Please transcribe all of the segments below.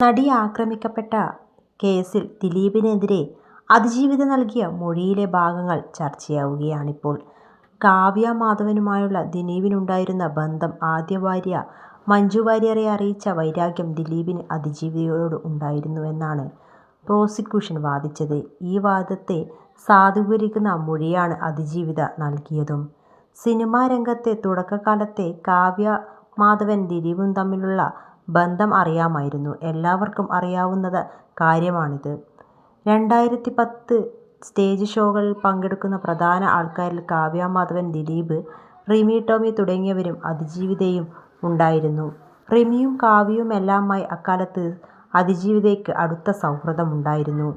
നടി ആക്രമിക്കപ്പെട്ട കേസിൽ ദിലീപിനെതിരെ അതിജീവിത നൽകിയ മൊഴിയിലെ ഭാഗങ്ങൾ ചർച്ചയാവുകയാണിപ്പോൾ. കാവ്യ മാധവനുമായുള്ള ദിലീപിനുണ്ടായിരുന്ന ബന്ധം ആദ്യ ഭാര്യ മഞ്ജു വാര്യരെ അറിയിച്ച വൈരാഗ്യം ദിലീപിന് അതിജീവിതയോട് ഉണ്ടായിരുന്നുവെന്നാണ് പ്രോസിക്യൂഷൻ വാദിച്ചത്. ഈ വാദത്തെ സാധൂകരിക്കുന്ന മൊഴിയാണ് അതിജീവിത നൽകിയതും. സിനിമാ രംഗത്തെ തുടക്കകാലത്തെ കാവ്യ മാധവൻ ദിലീപും തമ്മിലുള്ള ബന്ധം അറിയാമായിരുന്നു. എല്ലാവർക്കും അറിയാവുന്ന കാര്യമാണിത്. രണ്ടായിരത്തി പത്ത് സ്റ്റേജ് ഷോകളിൽ പങ്കെടുക്കുന്ന പ്രധാന ആൾക്കാരിൽ കാവ്യ മാധവൻ, ദിലീപ്, റിമി ടോമി തുടങ്ങിയവരും അതിജീവിതയും ഉണ്ടായിരുന്നു. റിമിയും കാവ്യയുമെല്ലാമായി അക്കാലത്ത് അതിജീവിതയ്ക്ക് അടുത്ത സൗഹൃദമുണ്ടായിരുന്നു.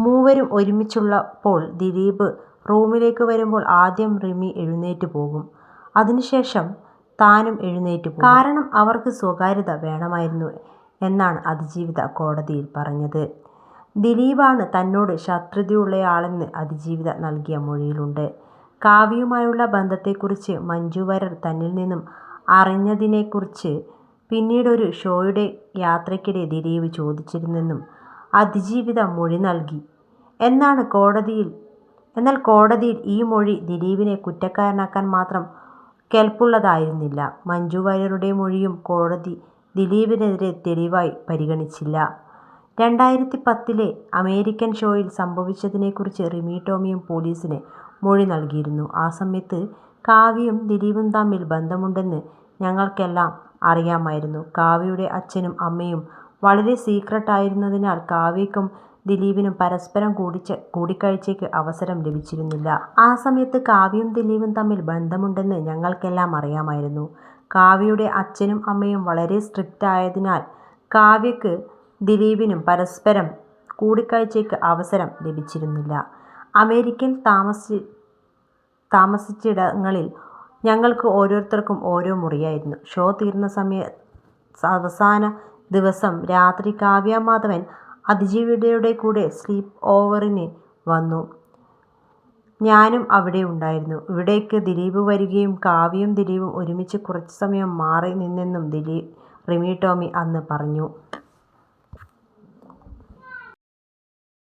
മൂവരും ഒരുമിച്ചുള്ളപ്പോൾ ദിലീപ് റൂമിലേക്ക് വരുമ്പോൾ ആദ്യം റിമി എഴുന്നേറ്റ് പോകും. അതിനുശേഷം താനും എഴുന്നേറ്റു. കാരണം അവർക്ക് സ്വകാര്യത വേണമായിരുന്നു എന്നാണ് അതിജീവിത കോടതിയിൽ പറഞ്ഞത്. ദിലീപാണ് തന്നോട് ശത്രുതയുള്ളയാളെന്ന് അതിജീവിത നൽകിയ മൊഴിയിലുണ്ട്. കാവ്യയുമായുള്ള ബന്ധത്തെക്കുറിച്ച് മഞ്ജു വരർ തന്നിൽ നിന്നും അറിഞ്ഞതിനെക്കുറിച്ച് പിന്നീടൊരു ഷോയുടെ യാത്രയ്ക്കിടെ ദിലീപ് ചോദിച്ചിരുന്നെന്നും അതിജീവിത മൊഴി നൽകി. എന്നാണ് കോടതിയിൽ എന്നാൽ കോടതിയിൽ ഈ മൊഴി ദിലീപിനെ കുറ്റക്കാരനാക്കാൻ മാത്രം കെൽപ്പുള്ളതായിരുന്നില്ല. മഞ്ജു വാര്യരുടെ മൊഴിയും കോടതി ദിലീപിനെതിരെ തെളിവായി പരിഗണിച്ചില്ല. രണ്ടായിരത്തി പത്തിലെ അമേരിക്കൻ ഷോയിൽ സംഭവിച്ചതിനെക്കുറിച്ച് റിമി ടോമിയും പോലീസിന് മൊഴി നൽകിയിരുന്നു. ആ സമയത്ത് കാവ്യയും ദിലീപും തമ്മിൽ ബന്ധമുണ്ടെന്ന് ഞങ്ങൾക്കെല്ലാം അറിയാമായിരുന്നു. കാവ്യയുടെ അച്ഛനും അമ്മയും വളരെ സീക്രട്ട് ആയിരുന്നതിനാൽ കാവ്യയ്ക്കും ദിലീപിനും പരസ്പരം കൂടിക്കാഴ്ചയ്ക്ക് അവസരം ലഭിച്ചിരുന്നില്ല. ആ സമയത്ത് കാവ്യയും ദിലീപും തമ്മിൽ ബന്ധമുണ്ടെന്ന് ഞങ്ങൾക്കെല്ലാം അറിയാമായിരുന്നു. കാവ്യയുടെ അച്ഛനും അമ്മയും വളരെ സ്ട്രിക്റ്റ് ആയതിനാൽ കാവ്യക്ക് ദിലീപിനും പരസ്പരം കൂടിക്കാഴ്ചയ്ക്ക് അവസരം ലഭിച്ചിരുന്നില്ല. അമേരിക്കൻ അമേരിക്കയിൽ താമസിച്ചിടങ്ങളിൽ ഞങ്ങൾക്ക് ഓരോരുത്തർക്കും ഓരോ മുറിയായിരുന്നു. ഷോ തീർന്ന സമയ അവസാന ദിവസം രാത്രി കാവ്യ മാധവൻ അതിജീവിതയുടെ കൂടെ സ്ലീപ്പ് ഓവറിന് വന്നു. ഞാനും അവിടെ ഉണ്ടായിരുന്നു. ഇവിടേക്ക് ദിലീപ് വരികയും കാവ്യയും ദിലീപും ഒരുമിച്ച് കുറച്ച് സമയം മാറി നിന്നെന്നും ദിലീപ് റിമി ടോമി അന്ന് പറഞ്ഞു.